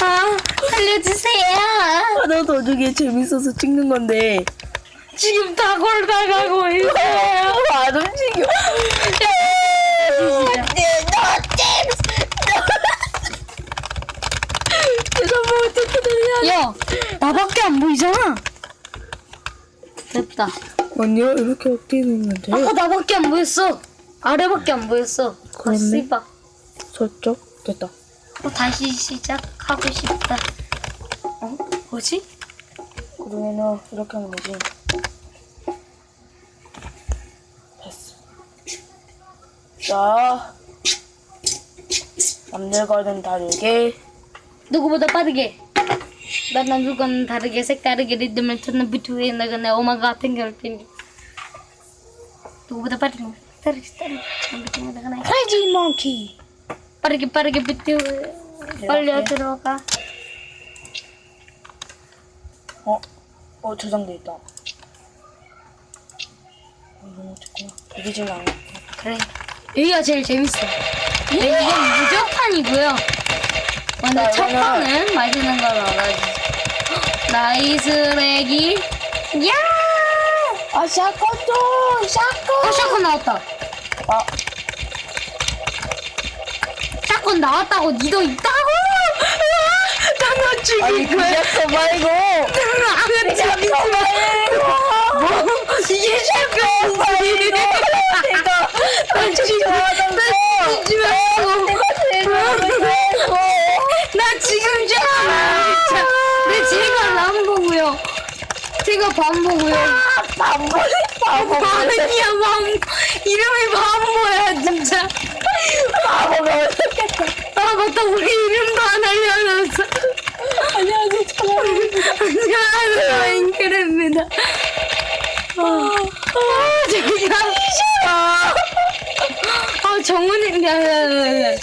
아, 살려주세요. 하나 더 주기 재밌어서 찍는 건데. 지금 다 골다가고 있어요. 안 움직여. 네, 어떻게 되냐? 야, 나밖에 안 보이잖아. 됐다. 아니요, 이렇게 뛰면 돼. 아까 나밖에 안 보였어. 아래밖에 안 보였어. 그렇네. 아, 씨발. 저쪽 됐다. 어, 다시 시작하고 싶다. 어? 뭐지? 그러면은 이렇게 하면 되지. 됐어. 자, 남들과는 다르게 누구보다 빠르게. 난 남들과는 다르게 색다르게 리듬을 찾는 부투에 나가는 오마 같은 결팀. 누구보다 빠르게. 다르게 다르게 크레이지 몽키. 빠르게 빠르게 부투 빨려 들어가. 어, 어 저장돼 있다. 어, 너무 좋구나. 이게 제일 안. 그래. 여기가 제일 재밌어. 네, 이건 무적판이고요. 근데 나첫 판은 맞는 걸 알아야지. 나이스 레기. 야! 아 샷건도 샷건. 어, 샷건 나왔다. 아, 샷건 나왔다고 니도 있다고! 나너 죽일 아니 그 샷건 말고. 안 샷건 말고. 이게 샷건 말이래. 내가 나 진짜 좋아하던 거. 내가 제일 좋아하는 거. 나 지금 샷! 네, 제가 람보고요. 제가 밤보고요. 바보 바보 아니야, 밤. 이름이 밤보야, 진짜. 바보가. 아, 맞다. 우리 이름도 안 알려줬어. 안녕하세요 천원입니다. 안녕하세요, 앵크입니다. 아, 아, 저기가. 아, 아, 정훈이, 야, 야, 야, 야.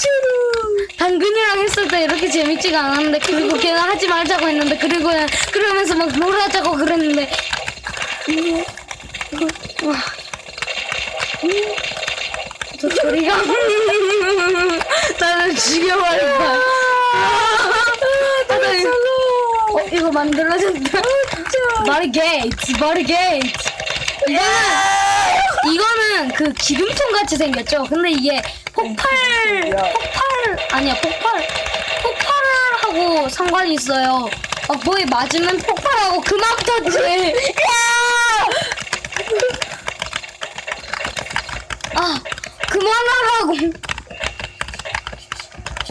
당근이랑 했을 때 이렇게 재밌지가 않았는데, 그리고 걔는 하지 말자고 했는데, 그리고 그러면서 막 놀아자고 그랬는데. 와. 저 저리가. 나는 죽여버렸다. 아, 나 이거- 어, 이거 만들어졌다. 마르게이트, 마르게이트. 이거는, 이거는 그 기름통 같이 생겼죠? 근데 이게 폭발, 폭발, 아니야, 폭발, 폭발을 하고 상관이 있어요. 막 뭐에 맞으면 폭발하고 그만 터지. 아, 그만하라고.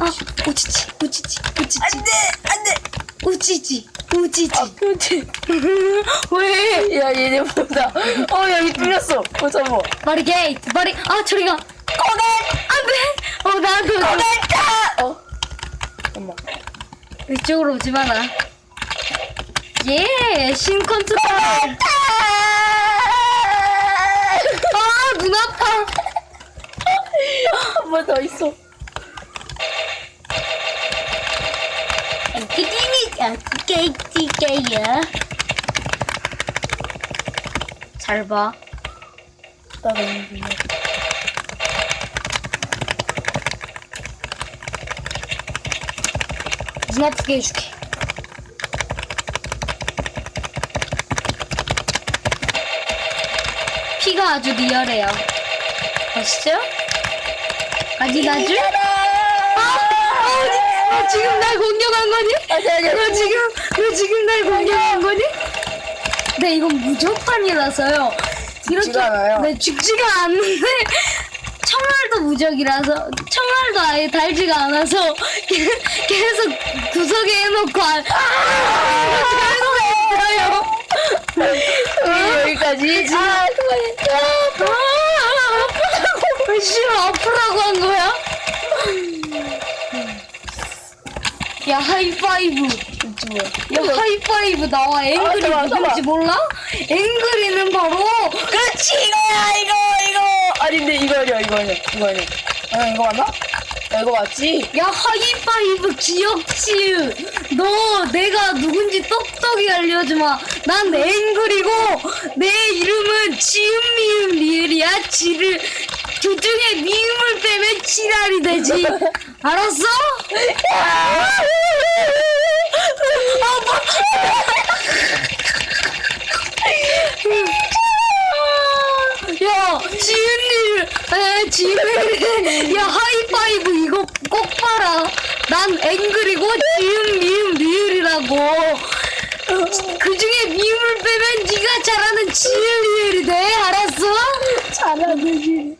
아, 우치치, 우치치, 우치치. 안돼 안 돼. 우치지, 우치지. 그렇지. 왜? 야 얘네 보다. 어 여기 뚫렸어. 어 잠깐. 마리게이트, 마리, 아, 저리가. 고개 안 돼! 어, 나도. 고개다. 어. 엄마. 이쪽으로 오지 마라. 예, 신컨트롤. 아, 눈 아파. 한 번 더 있어. 끼니까 깨끼게야. 잘 봐. 나가 있는 눈 아프게 해줄게. 피가 아주 리얼해요. 보시죠? 가지 가지? 아, 아, 너 지금 날 공격한 거니? 너 지금 너 지금 날 공격한 거니? 네 이건 무적판이라서요. 죽지가 않아요. 네 죽지가 않는데 청알도 무적이라서 청알도 아예 달지가 않아서 계- 계속 구석에 해놓고 안. 아, 왜 여기까지? 아 그만해. 아, 아프다고. 왜 싫어 아프라고 한 거야? 야 하이파이브. 뭐야? 야 하이파이브 나와 앵그리 잠깐만, 누군지 잠깐만. 몰라? 앵그리는 바로 그렇지 이거야 이거 이거. 아닌데 이거 아니야 이거 아니야 이거 아니야. 아 이거 맞나? 야 이거 맞지? 야 하이파이브 기억지 너 내가 누군지 똑똑히 알려주마 난 앵그리고 내 이름은 지음 미음 리을이야 지를 그 중에 미음을 빼면 지랄이 되지 알았어? 야! 야, 지은님, 에, 지은님, 야, 하이파이브 이거 꼭 봐라. 난 앵글이고, 지은, 미음, 리을이라고. 그 중에 미음을 빼면 네가 잘하는 지은, 리을이 돼. 알았어? 잘하는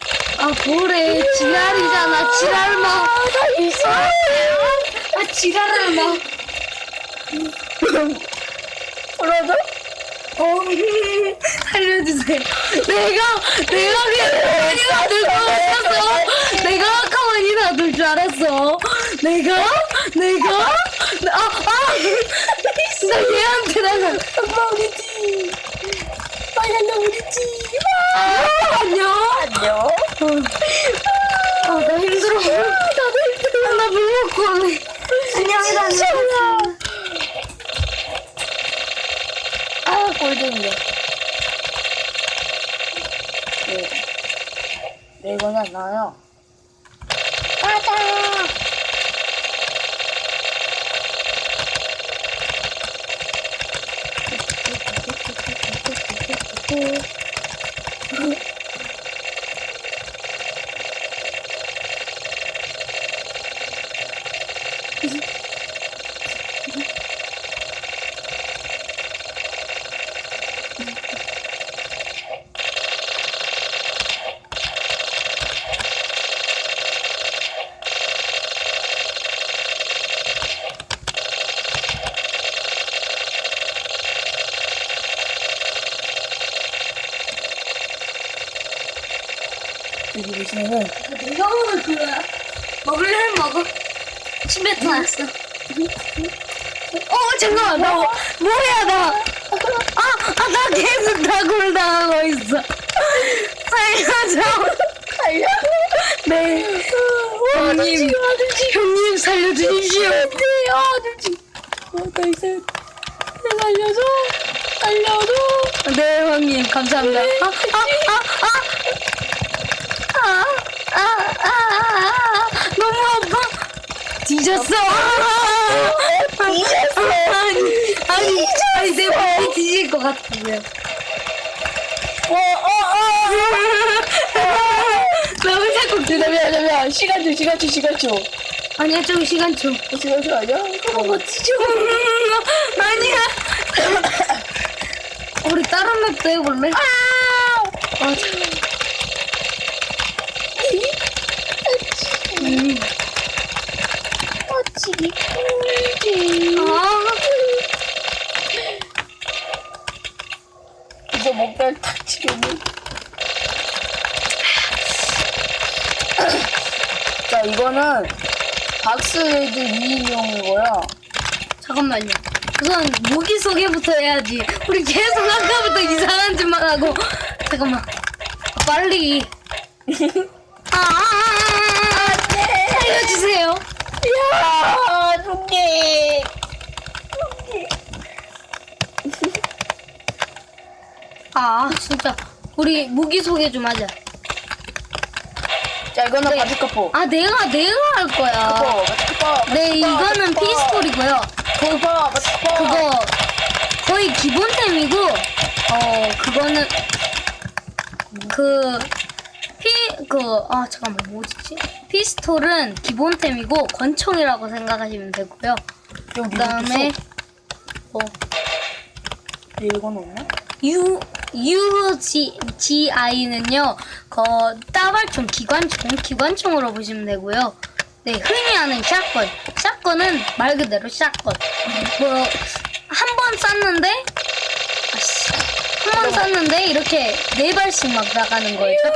아, 뭐래. 지랄이잖아, 지랄마. 나 있어. 아, 지랄마. 그러죠? 어, 살려주세요. 내가, 내가 그냥 아니나 들고 왔었어. 내가 가만히나 둘줄 알았어. 내가, 내가, 아, 아, 나 얘한테 나가. 엄마 우리 팀. 빨리 간다 우리 팀. 아, 안녕. 안녕. 아, 나 힘들어. 나도 힘들어. 나 물 먹고 올래. 안녕히 다녀. 아 꼴등이네. 네. 네 이거는 안 나와요. Görüşürüz. 여기 보시면은 내가 먹을 거야. 먹을래? 먹어. 침뱉어 놨어. 어, 잠깐만. 나, 뭐- 뭐야, 나. 아, 아, 나 계속 다굴 당하고 있어. 살려줘. 달려. 네. 형님, 형님 살려주십시오. 네, 아들지. 어, 나 이제 살려줘. 살려줘. 네, 형님, 감사합니다. 아, 아, 아, 아. 아, 아, 아, 아, 아. 너무 아파. 뒤졌어. 뒤졌어. 아니, 아니, 아니, 내 발이 뒤질 것 같아요. 어, 어, 어. 너무 자꾸 잠시만, 잠시만. 시간 줘, 시간 줘, 시간 줘. 아니야, 좀 시간 줘. 시간 줘, 아니야? 뭐 좀. 아니야. 우리 다른 맵도 해볼래? 아, 음. 목별 탁 치겠니? 자, 이거는 박스헤드 2인용이고요. 잠깐만요. 우선 무기 소개부터 해야지. 우리 계속 아까부터 이상한 짓만 하고. 잠깐만. 빨리. 아, 아, 아, 아, 아. 살려주세요. 야, 룩게. 아, 진짜. 우리 무기 소개 좀 하자. 자, 이거는 네. 바지커포. 아, 내가, 내가 할 거야. 커포, 바지커포. 네, 이거는 피스톨이고요. 커포, 바지커포. 그거 거의 기본템이고 어 그거는 그 피 그 아 잠깐만 뭐지 피스톨은 기본템이고 권총이라고 생각하시면 되고요. 그다음에 뭐 네, 이건 없나? U UG GI는요 그 따발총 기관총 기관총으로 보시면 되고요. 네 흔히 하는 샷건 샷건은 말 그대로 샷건 뭐 한 번 쐈는데 한 번 쐈는데 이렇게 네 발씩 막 나가는 거예요.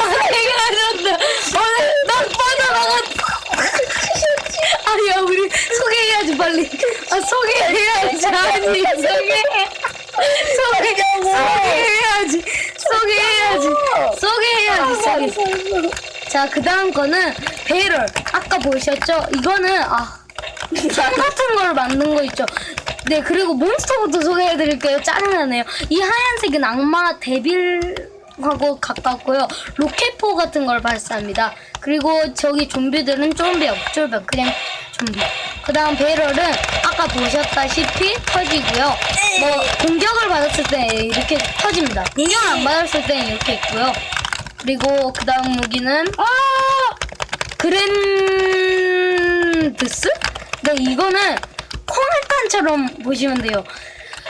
아, 내가 하셨다. 오늘 난 빠져나갔어. 아니야 우리 소개 해야지 빨리. 아 소개해야지 아니 소개. 소개 소개해야지 소개해야지 소개해야지 소개. 자, 그 다음 거는 배럴. 아까 보셨죠? 이거는, 아, 똑같은 걸 만든 거 있죠? 네, 그리고 몬스터부터 소개해드릴게요. 짜증나네요. 이 하얀색은 악마 데빌, 하고 가깝고요. 로켓포 같은 걸 발사합니다. 그리고 저기 좀비들은 좀비 없죠. 그냥 좀비. 그 다음 배럴은 아까 보셨다시피 터지고요. 뭐 공격을 받았을 때 이렇게 터집니다. 공격을 안 받았을 때 이렇게 있고요. 그리고 그 다음 무기는 아! 그랜드스? 네, 이거는 콩알탄처럼 보시면 돼요.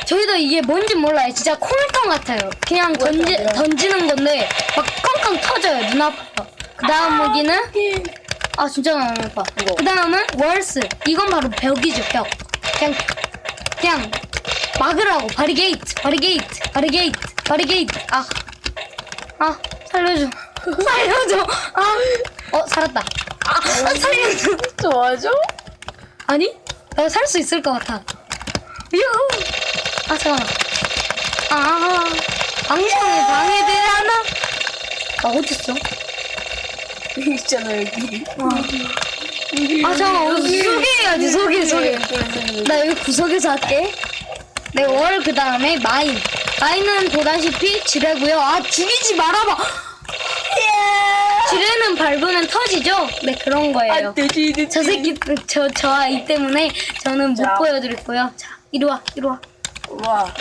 저희도 이게 뭔지 몰라요. 진짜 콩알탄 같아요. 그냥 던지? 던지는 건데 막康康 터져요. 눈 아파서. 그 다음 무기는 아 진짜 너무 아파. 이거. 그 다음은 월스. 이건 바로 벽이죠 벽. 그냥 그냥 막으라고 바리게이트 바리게이트 바리게이트 바리게이트 아. 아 살려줘 살려줘 아 어 살았다 아, 아 살려줘 도와줘? 아니 나 살 수 있을 것 같아 유후 아 잠깐만 아 방송에 방해되나 아 어딨어 있잖아 여기. 아 잠깐만 어, 소개해야지 소개 소개 나 여기 구석에서 할게. 네, 월, 그 다음에 마인. 마인은 보다시피 지뢰고요. 아, 죽이지 말아봐. 지뢰는 밟으면 터지죠? 네, 그런 거예요. 안 되지. 저 새끼, 저, 저 아이 때문에 저는 못 자. 보여드릴 거예요. 자, 이리 와, 이리 와. 와.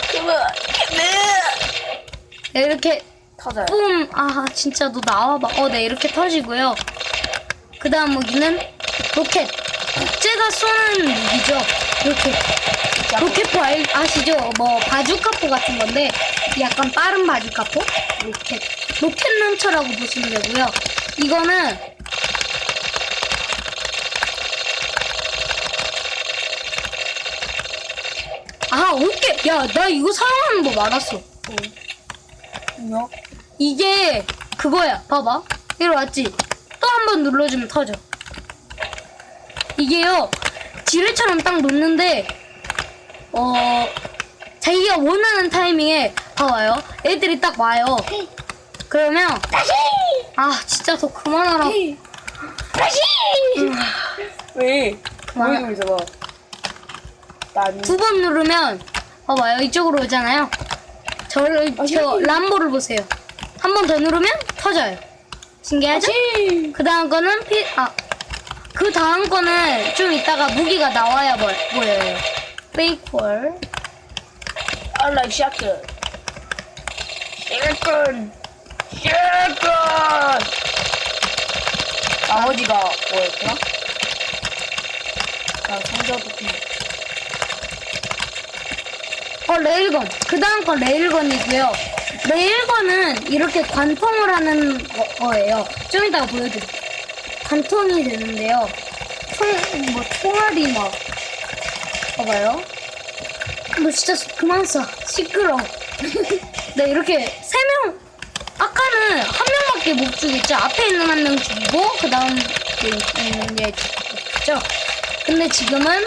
네, 이렇게, 터져요. 뿜. 아, 진짜 너 나와봐. 어, 네, 이렇게 터지고요. 그 다음 무기는 로켓. 국제가 쏘는 무기죠. 로켓. 로켓포 알, 아시죠? 뭐 바주카포 같은 건데 약간 빠른 바주카포? 로켓 로켓 런처라고 보시면 되고요. 이거는 아 오케이 야 나 이거 사용하는 법 알았어. 뭐야? 이게 그거야. 봐봐. 이리 왔지? 또 한 번 눌러주면 터져. 이게요. 지뢰처럼 딱 놓는데 어 자기가 원하는 타이밍에 봐봐요. 애들이 딱 와요. 그러면 다시. 아 진짜 더 그만하라. 다시. 왜? 그만하- 왜 이러잖아. 난두 번 누르면 봐봐요. 이쪽으로 오잖아요. 저를 저 람보를 보세요. 한 번 더 누르면 터져요. 신기하죠? 다시. 그 다음 거는 피, 아, 그 다음 거는 좀 이따가 무기가 나와야 보, 보여요. I like shotgun. shotgun. shotgun. 나머지가 뭐였더라? 나 상자도 좀. 어, 레일건. 그 다음 건 레일건이고요. 레일건은 이렇게 관통을 하는 거, 예요좀 이따가 보여드릴게요. 관통이 되는데요. 총, 뭐, 총알이 막. 봐봐요. 너 진짜 그만 쏴. 시끄러. 네, 이렇게 세 명. 아까는 한 명밖에 못 죽였죠. 앞에 있는 한 명 죽이고, 그 다음 있는 얘 죽였죠. 근데 지금은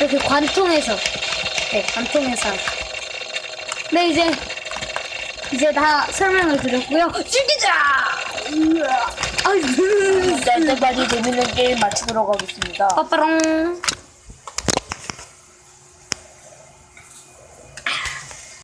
이렇게 관통해서 네, 관통해서. 네, 이제, 이제 다 설명을 드렸고요. 죽이자! 으아. 아유, 짤때까지 재밌는 게임 마치도록 하겠습니다. 빠빠롱.